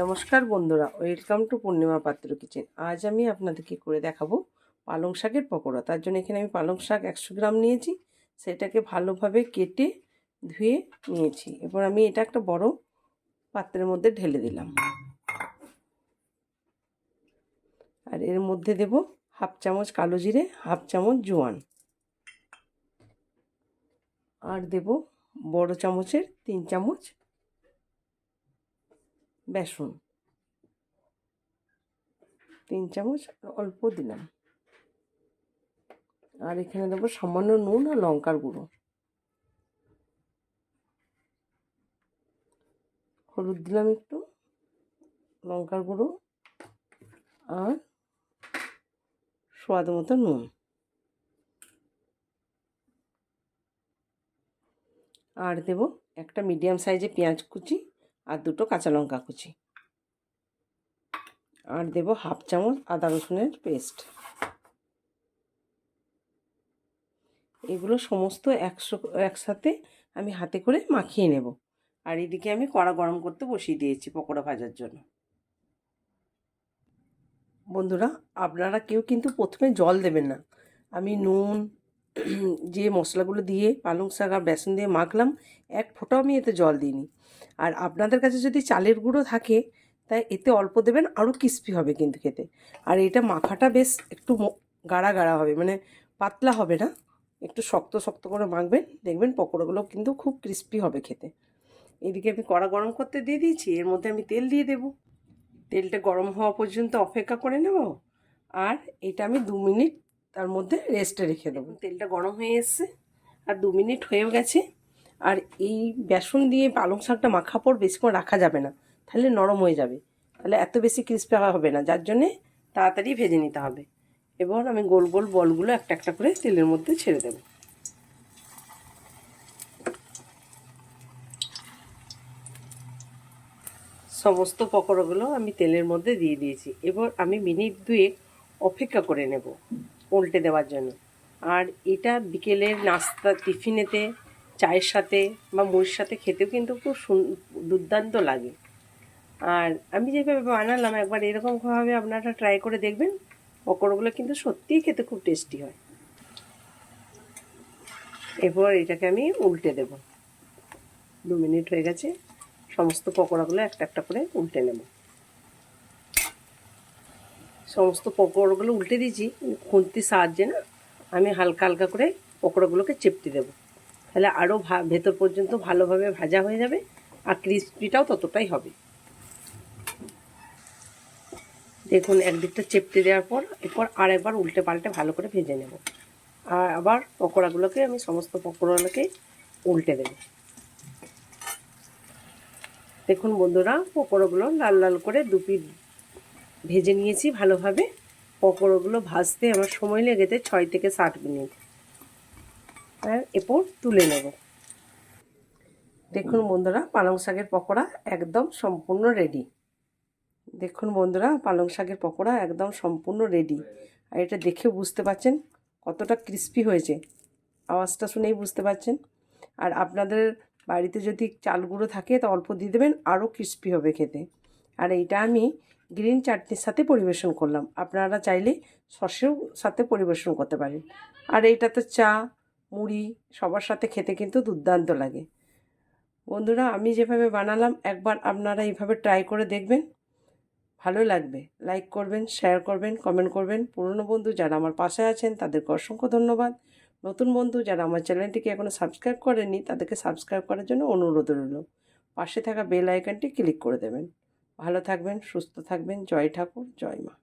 নমস্কার বন্ধুরা, welcome to পূর্ণিমা পাত্র কিচেন। আজ আমি আপনাদেরকে করে দেখাবো পালং শাকের পকোড়া। তার জন্য এখানে আমি পালং শাক একশো গ্রাম নিয়েছি, সেটাকে ভালোভাবে কেটে ধুয়ে নিয়েছি। এবার আমি এটা একটা বড় পাত্রের মধ্যে ঢেলে দিলাম। আর এর মধ্যে দেব হাফ চামচ কালো জিরে, হাফ চামচ জোয়ান। আর দেব বড় চামচের তিন চামচ বেসন। তিন চামচ অল্প দিলাম। আর এখানে দেবো সামান্য নুন আর লঙ্কার গুঁড়ো। হলুদ দিলাম একটু, লঙ্কার গুঁড়ো আর স্বাদ মতো নুন। আর দেব একটা মিডিয়াম সাইজে পেঁয়াজ কুচি। আর দুটো কাঁচা লঙ্কা কুচি। আর দেব হাফ চামচ আদা রসুনের পেস্ট। এগুলো সমস্ত একশো, একসাথে আমি হাতে করে মাখিয়ে নেব। আর এদিকে আমি কড়া গরম করতে বসিয়ে দিয়েছি পকোড়া ভাজার জন্য। বন্ধুরা, আপনারা কেউ কিন্তু প্রথমে জল দেবেন না। আমি নুন যে মশলাগুলো দিয়ে পালং শাক আর বেসন দিয়ে মাখলাম, এক ফোঁটাও আমি এতে জল দিইনি। আর আপনাদের কাছে যদি চালের গুঁড়ো থাকে, তাই এতে অল্প দেবেন, আরও ক্রিস্পি হবে কিন্তু খেতে। আর এটা মাখাটা বেশ একটু গাড়া গাড়া হবে মানে পাতলা হবে না। একটু শক্ত শক্ত করে মাখবেন, দেখবেন পকোড়াগুলো কিন্তু খুব ক্রিস্পি হবে খেতে। এদিকে আমি কড়া গরম করতে দিয়ে দিয়েছি, এর মধ্যে আমি তেল দিয়ে দেব। তেলটা গরম হওয়া পর্যন্ত অপেক্ষা করে নেব। আর এটা আমি দু মিনিট তার মধ্যে রেস্টে রেখে দেবো। তেলটা গরম হয়ে এসছে, আর দু মিনিট হয়েও গেছে, আর এই বেসন দিয়ে পালং শাকটা মাখা পর বেশিক্ষণ রাখা যাবে না, তাহলে নরম হয়ে যাবে। তাহলে এত বেশি ক্রিস্পি হবে না, যার জন্যে তাড়াতাড়ি ভেজে নিতে হবে। এবার আমি গোল গোল বলগুলো একটা একটা করে তেলের মধ্যে ছেড়ে দেব। সমস্ত পকোড়াগুলো আমি তেলের মধ্যে দিয়ে দিয়েছি। এবার আমি মিনিট দুয়েক অপেক্ষা করে নেব। উল্টে দেওয়ার জন্য। আর এটা বিকেলের নাস্তা টিফিনেতে, চায়ের সাথে বা মুড়ির সাথে খেতেও কিন্তু খুব দুর্দান্ত লাগে। আর আমি যেভাবে বানালাম, একবার এরকমভাবে আপনারা ট্রাই করে দেখবেন। পকোড়াগুলো কিন্তু সত্যিই খেতে খুব টেস্টি হয়। এরপর এটাকে আমি উল্টে দেব। দু মিনিট হয়ে গেছে। সমস্ত পকোড়াগুলো একটা একটা করে উল্টে নেব। সমস্ত পকোড়াগুলো উল্টে দিয়েছি, খুন্তির সাহায্যে না, আমি হালকা হালকা করে পকোড়াগুলোকে চেপটে দেবো। তাহলে আরও ভেতর পর্যন্ত ভালোভাবে ভাজা হয়ে যাবে আর ক্রিসপিটাও ততটাই হবে। দেখুন, একদিকটা চেপটে দেওয়ার পর, এরপর আর একবার উল্টে পাল্টে ভালো করে ভেজে নেব। আর আবার পকোড়াগুলোকে আমি সমস্ত পকোড়াগুলোকে উল্টে দেব। দেখুন বন্ধুরা, পকোড়াগুলো লাল লাল করে দুপি ভেজে নিয়েছি ভালোভাবে। পকোড়াগুলো ভাজতে আমার সময় লেগেছে ছয় থেকে ষাট মিনিট। আর এরপর তুলে নেব। দেখুন বন্ধুরা, পালং শাকের পকোড়া একদম সম্পূর্ণ রেডি দেখুন বন্ধুরা, পালং শাকের পকোড়া একদম সম্পূর্ণ রেডি আর এটা দেখে বুঝতে পারছেন কতটা ক্রিস্পি হয়েছে। আওয়াজটা শুনেই বুঝতে পারছেন আর আপনাদের বাড়িতে যদি চাল গুঁড়ো থাকে, তা অল্প দিয়ে দেবেন, আরও ক্রিস্পি হবে খেতে। আর এইটা আমি গ্রিন চাটনির সাথে পরিবেশন করলাম। আপনারা চাইলে সসেও সাথে পরিবেশন করতে পারেন। আর এইটা তো চা, মুড়ি সবার সাথে খেতে কিন্তু দুর্দান্ত লাগে। বন্ধুরা, আমি যেভাবে বানালাম, একবার আপনারা এইভাবে ট্রাই করে দেখবেন। ভালো লাগবে। লাইক করবেন শেয়ার করবেন কমেন্ট করবেন। পুরনো বন্ধু যারা আমার পাশে আছেন, তাদেরকে অসংখ্য ধন্যবাদ। নতুন বন্ধু যারা আমার চ্যানেলটিকে এখনও সাবস্ক্রাইব করেনি তাদেরকে সাবস্ক্রাইব করার জন্য অনুরোধ রইল। পাশে থাকা বেল আইকনটি ক্লিক করে দেবেন। ভালো থাকবেন সুস্থ থাকবেন। জয় ঠাকুর জয় মা।